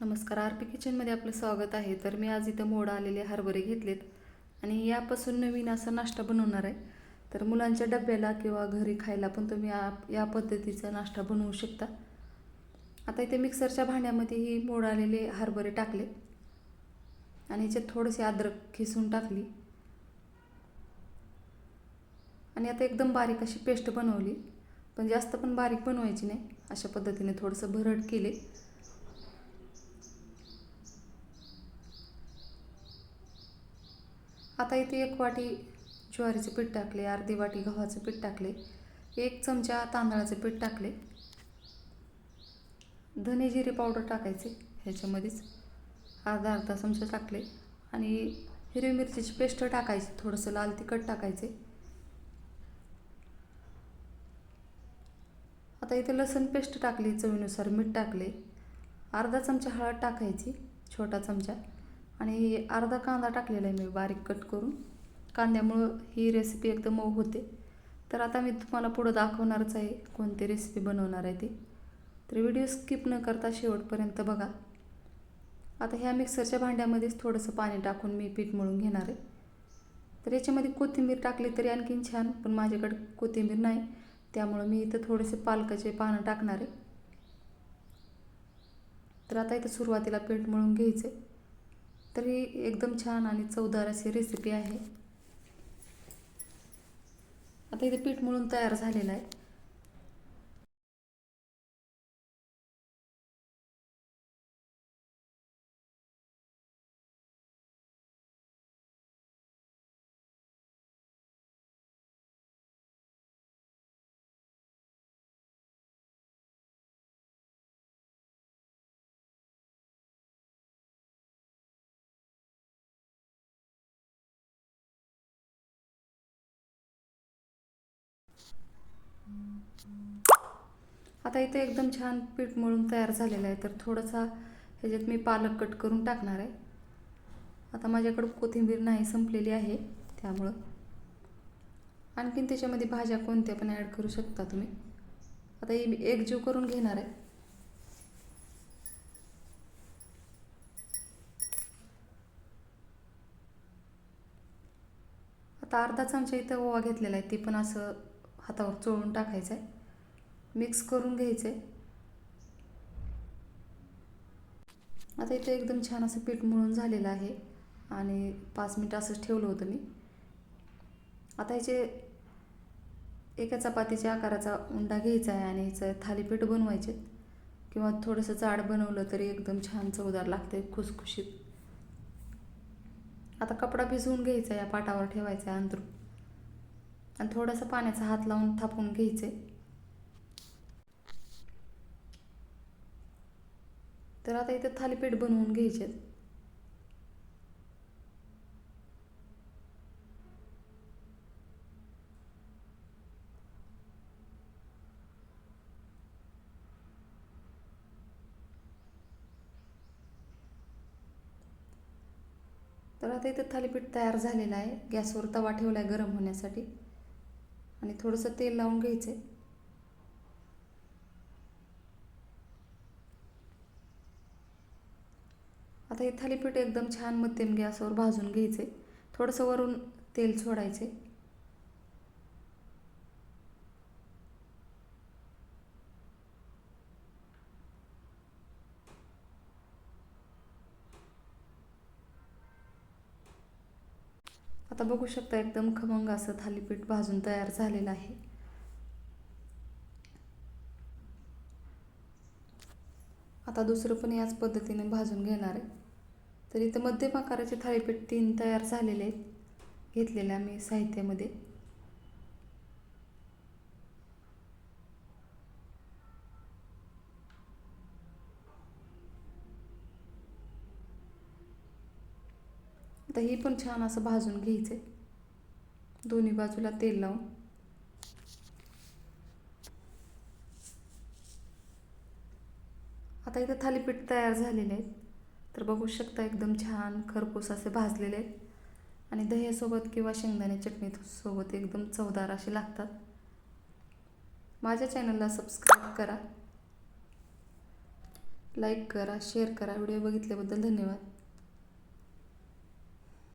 नमस्कार R P किचनमध्ये आपलं स्वागत आहे. तर मी आज इथं मोड आलेले हरभरे घेतलेत आणि यापासून नवीन असा नाश्ता बनवणार आहे. तर मुलांच्या डब्याला किंवा घरी खायला पण तुम्ही या या पद्धतीचा नाश्ता बनवू शकता. आता इथे मिक्सरच्या भांड्यामध्ये ही मोड आलेले हरभरे टाकले आणि ह्याच्यात थोडेसे अद्रक खिसून टाकली. आणि आता एकदम बारीक अशी पेस्ट बनवली. पण जास्त पण बारीक बनवायची नाही. अशा पद्धतीने थोडंसं भरड केले. आता इथे एक वाटी ज्वारीचं पीठ टाकले अर्धी वाटी गव्हाचं पीठ टाकले एक चमचा तांदळाचं पीठ टाकले. धने जिरे पावडर टाकायचे ह्याच्यामध्येच. अर्धा अर्धा चमचा टाकले आणि हिरवी मिरचीची पेस्ट टाकायची थोडंसं लाल तिखट टाकायचे. आता इथे लसूण पेस्ट टाकली चवीनुसार मीठ टाकले. अर्धा चमचा हळद टाकायची छोटा चमचा. आणि अर्धा कांदा टाकलेला आहे मी बारीक कट करून. कांद्यामुळं ही रेसिपी एकदम मऊ होते. तर आता मी तुम्हाला पुढं दाखवणारच आहे कोणती रेसिपी बनवणार आहे ती. तर व्हिडिओ स्किप न करता शेवटपर्यंत बघा. आता ह्या मिक्सरच्या भांड्यामध्येच थोडंसं पाणी टाकून मी पीठ मळून घेणार आहे. तर याच्यामध्ये कोथिंबीर टाकली तरी आणखीन छान पण माझ्याकडे कोथिंबीर नाही. त्यामुळं मी इथं थोडेसे पालकाचे पानं टाकणार आहे. तर आता इथं सुरुवातीला पीठ मळून आहे तर ही एकदम छान आणि चवदार अशी रेसिपी आहे. आता इथे पीठ मळून तयार झालेलं आहे. आता इथे एकदम छान पीठ मळून तयार झालेलं आहे तर थोडंसा ह्याच्यात मी पालक कट करून टाकणार आहे. आता माझ्याकडं कोथिंबीर नाही संपलेली आहे त्यामुळं. आणखीन त्याच्यामध्ये भाज्या कोणत्या पण ॲड करू शकता तुम्ही. आता ही मी एकजीव करून घेणार आहे. आता अर्धा चमचा इथं ओवा घेतलेला आहे ती पण असं हातावर चोळून टाकायचं आहे मिक्स करून घ्यायचं आहे आता इथं एकदम छान असं पीठ मळून झालेलं आहे. आणि पाच मिनटं असंच ठेवलं होतं मी. आता ह्याचे एका चपातीच्या आकाराचा उंडा घ्यायचा आहे आणि ह्याचं थालीपीठ बनवायचे. किंवा थोडंसं जाड बनवलं तरी एकदम छान चवदार लागते खुसखुशीत. आता कपडा भिजवून घ्यायचा या पाटावर ठेवायचा आहे अंतरून आणि थोडासा पाण्याचा हात लावून थापून घ्यायचे. तर आता इथे थालीपीठ बनवून घ्यायचे. तर आता इथं थालीपीठ तयार झालेलं आहे. गॅसवर तवा ठेवला आहे गरम होण्यासाठी. आणि थोडंसं तेल लावून घ्यायचं आहे आता हे थालीपीठ एकदम छान मध्यम गॅसवर भाजून घ्यायचे थोडंसं वरून तेल सोडायचे आता बघू शकता एकदम खमंग असं थालीपीठ भाजून तयार झालेलं आहे. आता दुसरं पण याच पद्धतीने भाजून घेणार आहे. तर इथं मध्यम आकाराचे थालीपीठ तीन तयार झालेले आहेत. घेतलेल्या मी साहित्यामध्ये. आता पण छान असं भाजून घ्यायचं आहे दोन्ही बाजूला तेल लावून. आता इथं थालीपीठ तयार झालेले आहेत तर बघू शकता एकदम छान खरपूस असे भाजलेले आहेत. आणि दह्यासोबत किंवा शेंगदाणे चटणी सोबत एकदम चवदार असे लागतात. माझ्या चॅनलला सबस्क्राईब करा. लाईक करा शेअर करा. व्हिडिओ बघितल्याबद्दल धन्यवाद.